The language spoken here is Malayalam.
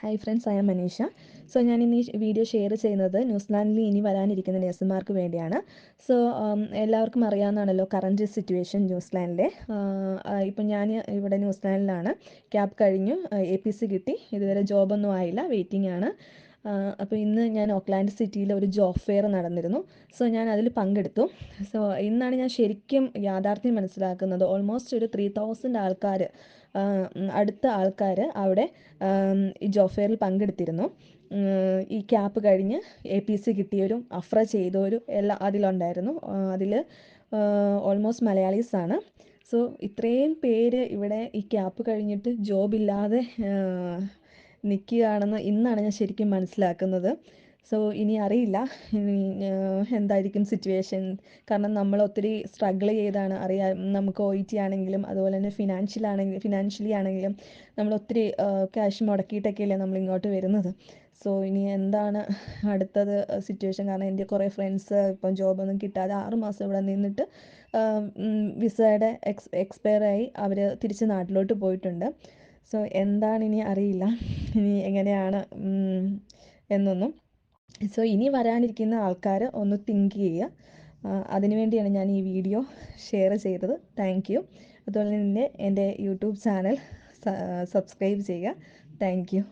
Hi friends I'm Manisha so ഞാൻ ഇന്ന് ഈ വീഡിയോ ഷെയർ ചെയ്യുന്നത് ന്യൂസിലാൻഡിൽ ഇനി വരാനിരിക്കുന്ന നഴ്സുമാർക്ക് വേണ്ടിയാണ്. സോ എല്ലാവർക്കും അറിയാവുന്നതാണല്ലോ കറന്റ് സിറ്റുവേഷൻ ന്യൂസിലാൻഡിലെ. ഇപ്പം ഞാൻ ഇവിടെ ന്യൂസിലാൻഡിലാണ്. ക്യാബ് കഴിഞ്ഞു എ പി സി കിട്ടി. ഇതുവരെ ജോബൊന്നും ആയില്ല വെയിറ്റിംഗ് ആണ്. അപ്പോൾ ഇന്ന് ഞാൻ ഓക്ലാൻഡ് സിറ്റിയിൽ ഒരു ജോബ് ഫെയർ നടന്നിരുന്നു. സോ ഞാൻ അതിൽ പങ്കെടുത്തു. സോ ഇന്നാണ് ഞാൻ ശരിക്കും യാഥാർത്ഥ്യം മനസ്സിലാക്കുന്നത്. ഓൾമോസ്റ്റ് ഒരു ത്രീ തൗസൻഡ് ആൾക്കാർ അടുത്ത ആൾക്കാർ അവിടെ ഈ ജോബ് ഫെയറിൽ പങ്കെടുത്തിരുന്നു. ഈ ക്യാപ്പ് കഴിഞ്ഞ് എ പി സി കിട്ടിയവരും അഫ്ര ചെയ്തവരും എല്ലാം അതിലുണ്ടായിരുന്നു. അതിൽ ഓൾമോസ്റ്റ് ആണ്. സോ ഇത്രയും പേര് ഇവിടെ ഈ ക്യാപ്പ് കഴിഞ്ഞിട്ട് ജോബില്ലാതെ നിൽക്കുകയാണെന്ന് ഇന്നാണ് ഞാൻ ശരിക്കും മനസ്സിലാക്കുന്നത്. സോ ഇനി അറിയില്ല. എന്തായിരിക്കും സിറ്റുവേഷൻ കാരണം നമ്മൾ ഒത്തിരി സ്ട്രഗിൾ ചെയ്താണ്. അറിയാം നമുക്ക് ഒ ടി ആണെങ്കിലും അതുപോലെ തന്നെ ഫിനാൻഷ്യൽ ആണെങ്കിലും ഫിനാൻഷ്യലി ആണെങ്കിലും നമ്മൾ ഒത്തിരി ക്യാഷ് മുടക്കിയിട്ടൊക്കെയല്ലേ നമ്മൾ ഇങ്ങോട്ട് വരുന്നത്. സോ ഇനി എന്താണ് അടുത്തത് സിറ്റുവേഷൻ കാരണം എന്റെ കുറേ ഫ്രണ്ട്സ് ഇപ്പം ജോബൊന്നും കിട്ടാതെ ആറുമാസം ഇവിടെ നിന്നിട്ട് വിസയുടെ എക്സ് എക്സ്പയർ ആയി. അവർ തിരിച്ച് നാട്ടിലോട്ട് പോയിട്ടുണ്ട്. സോ എന്താണ് ഇനി അറിയില്ല. ഇനി എങ്ങനെയാണ് എന്നൊന്നും. സോ ഇനി വരാനിരിക്കുന്ന ആൾക്കാർ ഒന്ന് തിങ്ക് ചെയ്യുക. അതിനുവേണ്ടിയാണ് ഞാൻ ഈ വീഡിയോ ഷെയർ ചെയ്തത്. താങ്ക് യു അതുപോലെ തന്നെ എന്റെ യൂട്യൂബ് ചാനൽ സബ്സ്ക്രൈബ് ചെയ്യുക. Thank you